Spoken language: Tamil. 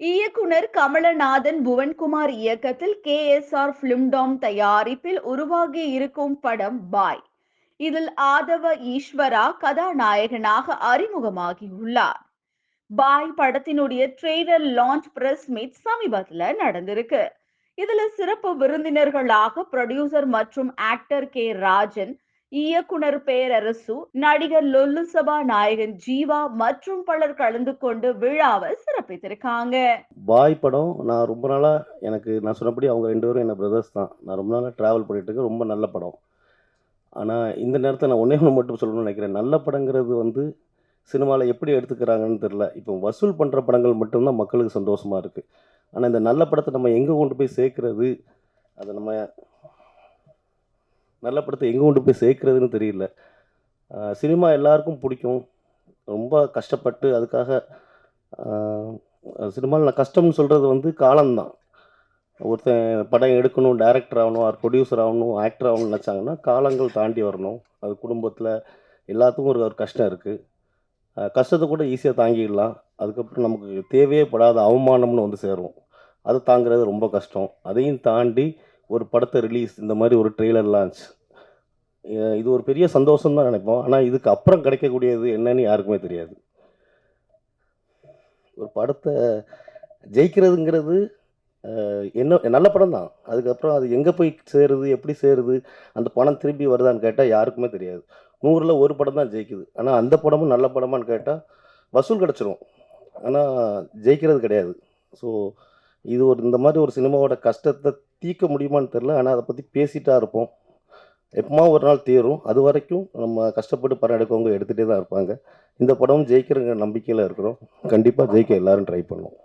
இயக்குனர் கமலநாதன் புவன்குமார் இயக்கத்தில் கே எஸ் ஆர் பிலிம்டாம் தயாரிப்பில் உருவாகி இருக்கும் படம் பாய். இதில் ஆதவ ஈஸ்வரா கதாநாயகனாக அறிமுகமாகியுள்ளார். பாய் படத்தினுடைய ட்ரெய்லர் லான்ச் பிரஸ் மீட் சமீபத்துல நடந்திருக்கு. இதுல சிறப்பு விருந்தினர்களாக ப்ரொடியூசர் மற்றும் ஆக்டர் கே ராஜன் இயக்குனர் பேரரசு நடிகர் லொல்லு சபா நாயகன் ஜீவா மற்றும் பலர் கலந்து கொண்டு விழாவை சிறப்பித்திருக்காங்க. பாய் படம் நான் ரொம்ப நாளாக எனக்கு நான் சொன்னபடி அவங்க ரெண்டு பேரும் என்ன பிரதர்ஸ் தான். நான் ரொம்ப நாளாக ட்ராவல் பண்ணிட்டு இருக்கேன் ரொம்ப நல்ல படம். ஆனால் இந்த நேரத்தில் நான் ஒன்றே ஒன்று மட்டும் சொல்லணும்னு நினைக்கிறேன். நல்ல படங்கிறது வந்து சினிமாவில் எப்படி எடுத்துக்கிறாங்கன்னு தெரில இப்போ வசூல் பண்ணுற படங்கள் மட்டும்தான் மக்களுக்கு சந்தோஷமாக இருக்குது ஆனால் இந்த நல்ல படத்தை நம்ம எங்கே கொண்டு போய் சேர்க்குறது அதை நம்ம நல்ல படத்தை எங்கே கொண்டு போய் சேர்க்குறதுன்னு தெரியல. சினிமா எல்லாருக்கும் பிடிக்கும். ரொம்ப கஷ்டப்பட்டு அதுக்காக சினிமாவில் நான் கஷ்டம்னு சொல்கிறது வந்து காலம்தான். ஒருத்தன் படம் எடுக்கணும் டைரக்டர் ஆகணும் ஆர் ப்ரொடியூசர் ஆகணும் ஆக்டர் ஆகணும்னு நினச்சாங்கன்னா காலங்கள் தாண்டி வரணும். அது குடும்பத்தில் எல்லாத்துக்கும் ஒரு ஒரு கஷ்டம் இருக்குது கஷ்டத்தை கூட ஈஸியாக தாங்கிடலாம். அதுக்கப்புறம் நமக்கு தேவையே படாத அவமானம்னு வந்து சேரும். அதை தாங்கிறது ரொம்ப கஷ்டம். அதையும் தாண்டி ஒரு படத்தை ரிலீஸ் இந்த மாதிரி ஒரு ட்ரெய்லர் லான்ச் இது ஒரு பெரிய சந்தோஷம் தான் நினைப்போம். ஆனால் இதுக்கு அப்புறம் கிடைக்கக்கூடியது என்னன்னு யாருக்குமே தெரியாது. ஒரு படத்தை ஜெயிக்கிறதுங்கிறது என்ன நல்ல படம் தான். அதுக்கப்புறம் அது எங்கே போய் சேருது எப்படி சேருது அந்த பணம் திரும்பி வருதான்னு கேட்டால் யாருக்குமே தெரியாது. நூறில் ஒரு படம் தான் ஜெயிக்குது. ஆனால் அந்த படமும் நல்ல படமான்னு கேட்டால் வசூல் கிடச்சிரும். ஆனால் ஜெயிக்கிறது கிடையாது. ஸோ இது ஒரு இந்த மாதிரி ஒரு சினிமாவோட கஷ்டத்தை தீர்க்க முடியுமான்னு தெரில ஆனால் அதை பற்றி பேசிட்டா இருப்போம். எப்பமா ஒரு நாள் தீரும் அது வரைக்கும் நம்ம கஷ்டப்பட்டு படம் எடுக்கவங்க எடுத்துகிட்டே தான் இருப்பாங்க. இந்த படம் ஜெயிக்கிற நம்பிக்கையில் இருக்கிறோம். கண்டிப்பாக ஜெயிக்க எல்லாரும் ட்ரை பண்ணுவோம்.